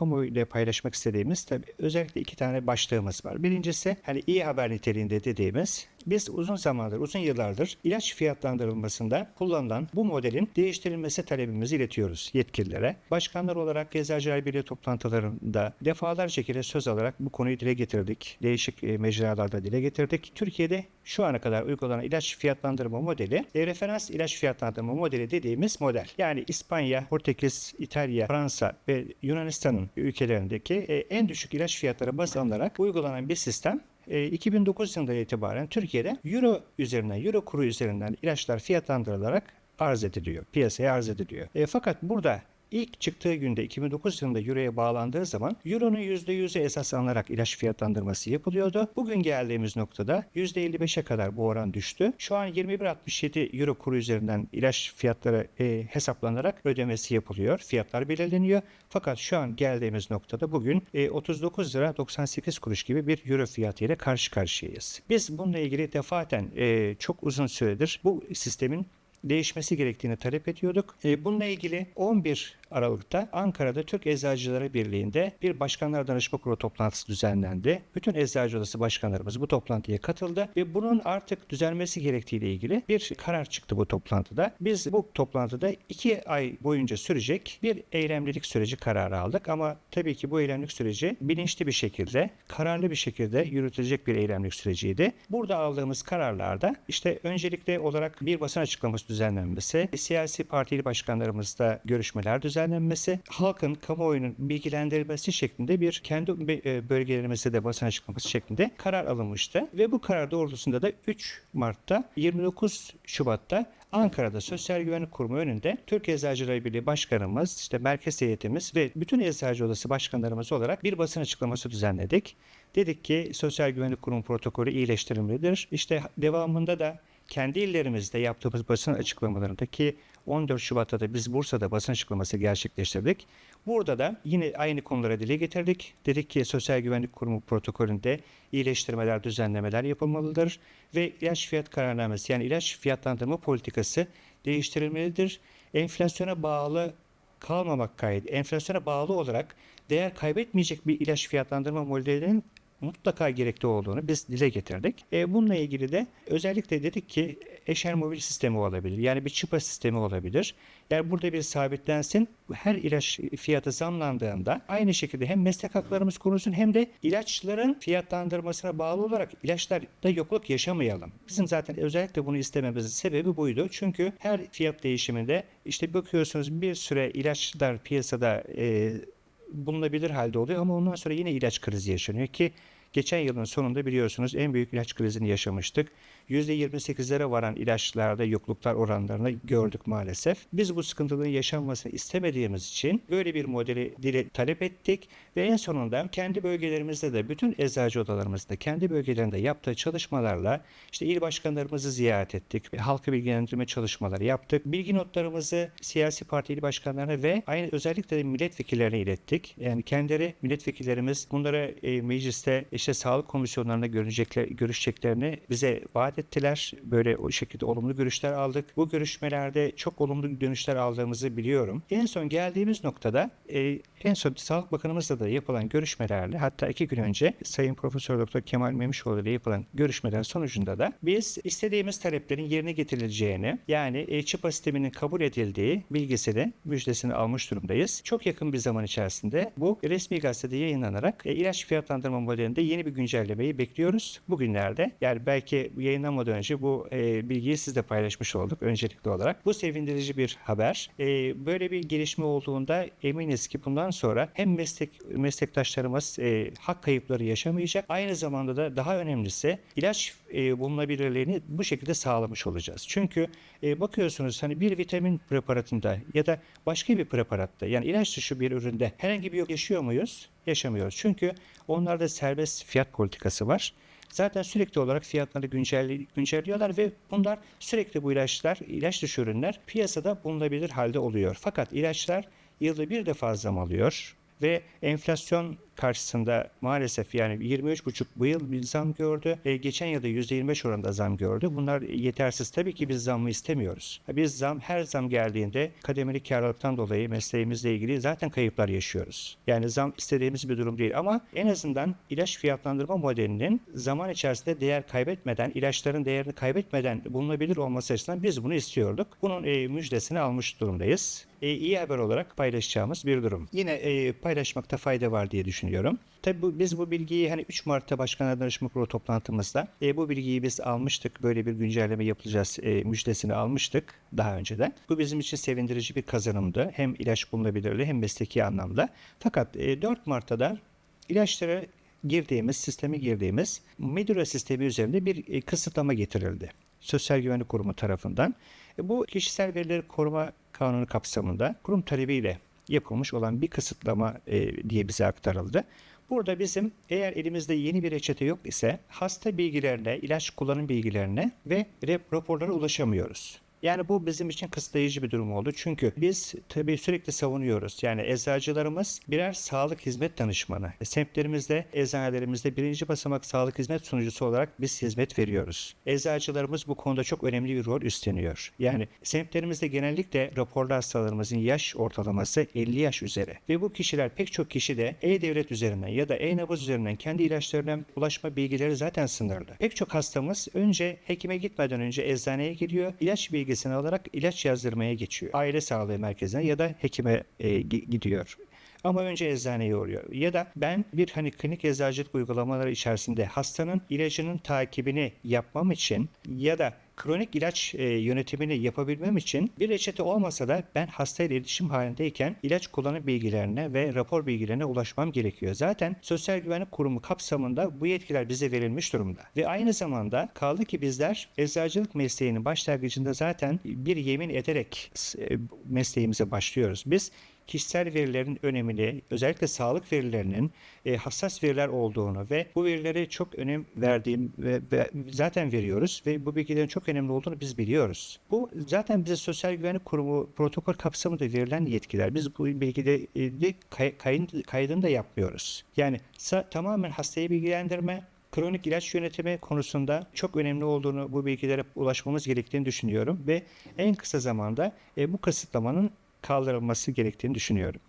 kamuoyuyla paylaşmak istediğimiz tabii özellikle iki tane başlığımız var. Birincisi hani iyi haber niteliğinde dediğimiz biz uzun zamandır, uzun yıllardır ilaç fiyatlandırılmasında kullanılan bu modelin değiştirilmesi talebimizi iletiyoruz yetkililere. Başkanlar olarak Eczacılar Birliği toplantılarında defalarca kere söz alarak bu konuyu dile getirdik. Değişik e, mecralarda dile getirdik. Türkiye'de şu ana kadar uygulanan ilaç fiyatlandırma modeli, e, referans ilaç fiyatlandırma modeli dediğimiz model. Yani İspanya, Portekiz, İtalya, Fransa ve Yunanistan'ın ülkelerindeki e, en düşük ilaç fiyatları baz alınarak uygulanan bir sistem. E, 2009 yılından itibaren Türkiye'de euro üzerinden, euro kuru üzerinden ilaçlar fiyatlandırılarak arz ediliyor. Piyasaya arz ediliyor. E, fakat burada ilk çıktığı günde 2009 yılında Euro'ya bağlandığı zaman Euro'nun %100'ü esas alınarak ilaç fiyatlandırması yapılıyordu. Bugün geldiğimiz noktada %55'e kadar bu oran düştü. Şu an 21.67 Euro kuru üzerinden ilaç fiyatları e, hesaplanarak ödemesi yapılıyor. Fiyatlar belirleniyor. Fakat şu an geldiğimiz noktada bugün e, 39 lira 98 kuruş gibi bir Euro fiyatıyla karşı karşıyayız. Biz bununla ilgili defaten e, çok uzun süredir bu sistemin değişmesi gerektiğini talep ediyorduk. E, bununla ilgili 11 Aralık'ta Ankara'da Türk Eczacıları Birliği'nde bir başkanlar danışma kurulu toplantısı düzenlendi. Bütün eczacı odası başkanlarımız bu toplantıya katıldı ve bunun artık düzelmesi gerektiğiyle ilgili bir karar çıktı bu toplantıda. Biz bu toplantıda iki ay boyunca sürecek bir eylemlilik süreci kararı aldık ama tabii ki bu eylemlilik süreci bilinçli bir şekilde, kararlı bir şekilde yürütülecek bir eylemlilik süreciydi. Burada aldığımız kararlarda işte öncelikle olarak bir basın açıklaması düzenlenmesi, siyasi partili başkanlarımızla görüşmeler düzenlenmesi, halkın, kamuoyunun bilgilendirilmesi şeklinde bir kendi e, bölgelerimizde de basın açıklaması şeklinde karar alınmıştı. Ve bu karar doğrultusunda da 3 Mart'ta 29 Şubat'ta Ankara'da Sosyal Güvenlik Kurumu önünde Türk Eczacıları Birliği Başkanımız, işte merkez heyetimiz ve bütün eczacı odası başkanlarımız olarak bir basın açıklaması düzenledik. Dedik ki Sosyal Güvenlik Kurumu protokolü iyileştirilmelidir. İşte devamında da kendi illerimizde yaptığımız basın açıklamalarında ki 14 Şubat'ta da biz Bursa'da basın açıklaması gerçekleştirdik. Burada da yine aynı konulara dile getirdik. Dedik ki Sosyal Güvenlik Kurumu protokolünde iyileştirmeler, düzenlemeler yapılmalıdır ve ilaç fiyat kararnamesi yani ilaç fiyatlandırma politikası değiştirilmelidir. Enflasyona bağlı kalmamak kaydı, enflasyona bağlı olarak değer kaybetmeyecek bir ilaç fiyatlandırma modelinin mutlaka gerekli olduğunu biz dile getirdik. E, bununla ilgili de özellikle dedik ki eşer mobil sistemi olabilir. Yani bir çıpa sistemi olabilir. Yani burada bir sabitlensin. Her ilaç fiyatı zamlandığında aynı şekilde hem meslek haklarımız korunsun hem de ilaçların fiyatlandırmasına bağlı olarak ilaçlarda yokluk yaşamayalım. Bizim zaten özellikle bunu istememizin sebebi buydu. Çünkü her fiyat değişiminde işte bakıyorsunuz bir süre ilaçlar piyasada e, bulunabilir halde oluyor. Ama ondan sonra yine ilaç krizi yaşanıyor ki geçen yılın sonunda biliyorsunuz en büyük ilaç krizini yaşamıştık. %28'lere varan ilaçlarda yokluklar oranlarını gördük maalesef. Biz bu sıkıntıların yaşanmasını istemediğimiz için böyle bir modeli dile talep ettik ve en sonunda kendi bölgelerimizde de bütün eczacı odalarımızda kendi bölgelerinde yaptığı çalışmalarla işte il başkanlarımızı ziyaret ettik. Halkı bilgilendirme çalışmaları yaptık. Bilgi notlarımızı siyasi parti il başkanlarına ve aynı özellikle de milletvekillerine ilettik. Yani kendileri milletvekillerimiz bunları e, mecliste işte sağlık komisyonlarına görünecekler, görüşeceklerini bize vaat ettiler. Böyle o şekilde olumlu görüşler aldık. Bu görüşmelerde çok olumlu dönüşler aldığımızı biliyorum. En son geldiğimiz noktada e, en son Sağlık Bakanımızla da yapılan görüşmelerle hatta iki gün önce Sayın Profesör Doktor Kemal Memişoğlu ile yapılan görüşmeler sonucunda da biz istediğimiz taleplerin yerine getirileceğini yani e, çıpa sisteminin kabul edildiği bilgisini müjdesini almış durumdayız. Çok yakın bir zaman içerisinde bu resmi gazetede yayınlanarak e, ilaç fiyatlandırma modelinde yeni bir güncellemeyi bekliyoruz. Bugünlerde yani belki yayınlanmadan önce bu e, bilgiyi sizle paylaşmış olduk öncelikli olarak. Bu sevindirici bir haber. E, böyle bir gelişme olduğunda eminiz ki bundan sonra hem meslek meslektaşlarımız e, hak kayıpları yaşamayacak. Aynı zamanda da daha önemlisi ilaç e, bulunabilirliğini bu şekilde sağlamış olacağız. Çünkü e, bakıyorsunuz hani bir vitamin preparatında ya da başka bir preparatta yani ilaç dışı bir üründe herhangi bir yok yaşıyor muyuz? Yaşamıyoruz. Çünkü onlarda serbest fiyat politikası var. Zaten sürekli olarak fiyatları güncelli, güncelliyorlar ve bunlar sürekli bu ilaçlar, ilaç dışı ürünler piyasada bulunabilir halde oluyor. Fakat ilaçlar yılda bir defa zam alıyor ve enflasyon karşısında maalesef yani 23,5 bu yıl bir zam gördü. E, geçen yılda %25 oranında zam gördü. Bunlar yetersiz. Tabii ki biz zammı istemiyoruz. Biz zam her zam geldiğinde kademeli karlılıktan dolayı mesleğimizle ilgili zaten kayıplar yaşıyoruz. Yani zam istediğimiz bir durum değil ama en azından ilaç fiyatlandırma modelinin zaman içerisinde değer kaybetmeden, ilaçların değerini kaybetmeden bulunabilir olması açısından biz bunu istiyorduk. Bunun e, müjdesini almış durumdayız. E, iyi haber olarak paylaşacağımız bir durum. Yine e, paylaşmakta fayda var diye düşünüyorum. Tabii bu, biz bu bilgiyi hani 3 Mart'ta Başkanlar Danışma Kurulu toplantımızda e, bu bilgiyi biz almıştık. Böyle bir güncelleme yapılacağız e, müjdesini almıştık daha önceden. Bu bizim için sevindirici bir kazanımdı. Hem ilaç bulunabilirliği hem mesleki anlamda. Fakat e, 4 Mart'ta da ilaçlara girdiğimiz, sisteme girdiğimiz Medura sistemi üzerinde bir e, kısıtlama getirildi. Sosyal Güvenlik Kurumu tarafından. E, bu kişisel verileri koruma kanunu kapsamında kurum talebiyle yapılmış olan bir kısıtlama e, diye bize aktarıldı. Burada bizim eğer elimizde yeni bir reçete yok ise hasta bilgilerine, ilaç kullanım bilgilerine ve rap raporlara ulaşamıyoruz. Yani bu bizim için kısıtlayıcı bir durum oldu. Çünkü biz tabii sürekli savunuyoruz. Yani eczacılarımız birer sağlık hizmet danışmanı. Semtlerimizde, eczanelerimizde birinci basamak sağlık hizmet sunucusu olarak biz hizmet veriyoruz. Eczacılarımız bu konuda çok önemli bir rol üstleniyor. Yani semtlerimizde genellikle raporlu hastalarımızın yaş ortalaması 50 yaş üzeri. Ve bu kişiler pek çok kişi de e-devlet üzerinden ya da e-nabız üzerinden kendi ilaçlarına ulaşma bilgileri zaten sınırlı. Pek çok hastamız önce hekime gitmeden önce eczaneye giriyor. ilaç bilgisini alarak ilaç yazdırmaya geçiyor. Aile sağlığı merkezine ya da hekime e, gi- gidiyor. Ama önce eczaneye uğruyor. Ya da ben bir hani klinik eczacılık uygulamaları içerisinde hastanın ilacının takibini yapmam için ya da kronik ilaç e, yönetimini yapabilmem için bir reçete olmasa da ben hastayla iletişim halindeyken ilaç kullanım bilgilerine ve rapor bilgilerine ulaşmam gerekiyor. Zaten Sosyal Güvenlik Kurumu kapsamında bu yetkiler bize verilmiş durumda. Ve aynı zamanda kaldı ki bizler eczacılık mesleğinin başlangıcında zaten bir yemin ederek e, mesleğimize başlıyoruz. Biz kişisel verilerin önemini, özellikle sağlık verilerinin e, hassas veriler olduğunu ve bu verilere çok önem verdiğim ve, ve zaten veriyoruz ve bu bilgilerin çok önemli olduğunu biz biliyoruz. Bu zaten bize Sosyal Güvenlik Kurumu protokol kapsamında verilen yetkiler. Biz bu bilgileri kay, kayın, kaydını da yapmıyoruz. Yani sa- tamamen hastayı bilgilendirme, kronik ilaç yönetimi konusunda çok önemli olduğunu, bu bilgilere ulaşmamız gerektiğini düşünüyorum ve en kısa zamanda e, bu kısıtlamanın kaldırılması gerektiğini düşünüyorum.